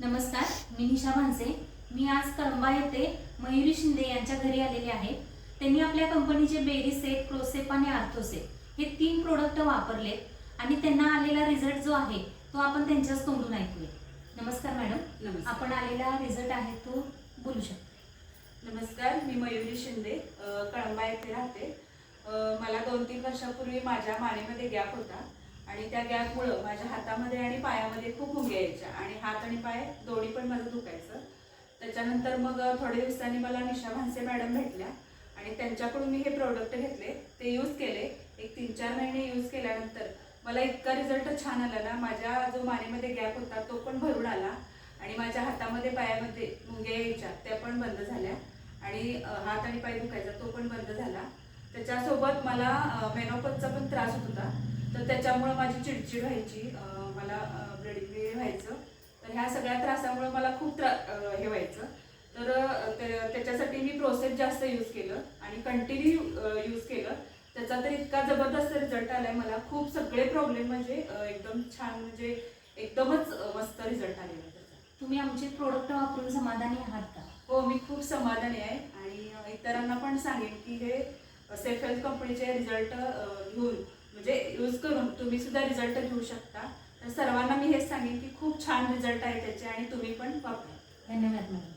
नमस्कार मी निशा भानसे. मी आज कळंबा येथे मयुरी शिंदे यांच्या घरी आलेले आहे. त्यांनी आपल्या कंपनीचे बेरीसेप क्लोसेप आणि आर्थोसेप हे तीन प्रोडक्ट वापरले आणि त्यांना आलेला रिझल्ट जो आहे तो आपण त्यांच्याच तोंडून ऐकूया. नमस्कार मॅडम आपण आलेला रिझल्ट आहे तो बोलू शकतो. नमस्कार मी मयुरी शिंदे कळंबा येथे राहते. मला दोन तीन वर्षापूर्वी माझ्या मानेमध्ये गॅप होता. आणि त्या गॅपमुळं माझ्या हातामध्ये आणि पायामध्ये खूप मुंग्या यायच्या. आणि हात आणि पाय दोन्ही पण माझं दुखायचं. त्याच्यानंतर मग थोड्या दिवसांनी मला निशा भानसे मॅडम भेटल्या. आणि त्यांच्याकडून मी हे प्रोडक्ट घेतले. ते यूज केले. एक तीन चार महिने यूज केल्यानंतर मला इतका रिझल्ट छान आला ना. माझ्या जो मानेमध्ये गॅप होता तो पण भरून आला. आणि माझ्या हातामध्ये पायामध्ये मुंग्या यायच्या. त्या पण बंद झाल्या. आणि हात आणि पाय दुखायचा तो पण बंद झाला. त्याच्यासोबत मला मेनोपतचा पण त्रास होत होता. तर त्याच्यामुळं माझी चिडचिड व्हायची मला ब्लडिंग व्हायचं. तर ह्या सगळ्या त्रासामुळं मला खूप त्रा हे व्हायचं. तर त्याच्यासाठी मी प्रोसेस जास्त यूज केलं आणि कंटिन्यू यूज केलं. त्याचा तर इतका जबरदस्त रिझल्ट आलाय मला. खूप सगळे प्रॉब्लेम म्हणजे एकदम छान म्हणजे एकदमच मस्त रिझल्ट आलेला त्याचा. तुम्ही आमचे प्रोडक्ट वापरून समाधानी आहात का? हो मी खूप समाधानी आहे. आणि इतरांना पण सांगेन की हे सेफ हेल्थ कंपनीचे रिझल्ट घेऊन यूज करून तुम्ही सुद्धा रिझल्ट घेऊ शकता. तर सर्वांना मी हेच सांगेन की खूप छान रिझल्ट आहे त्याचे आणि तुम्ही पण वापरा. धन्यवाद मॅडम.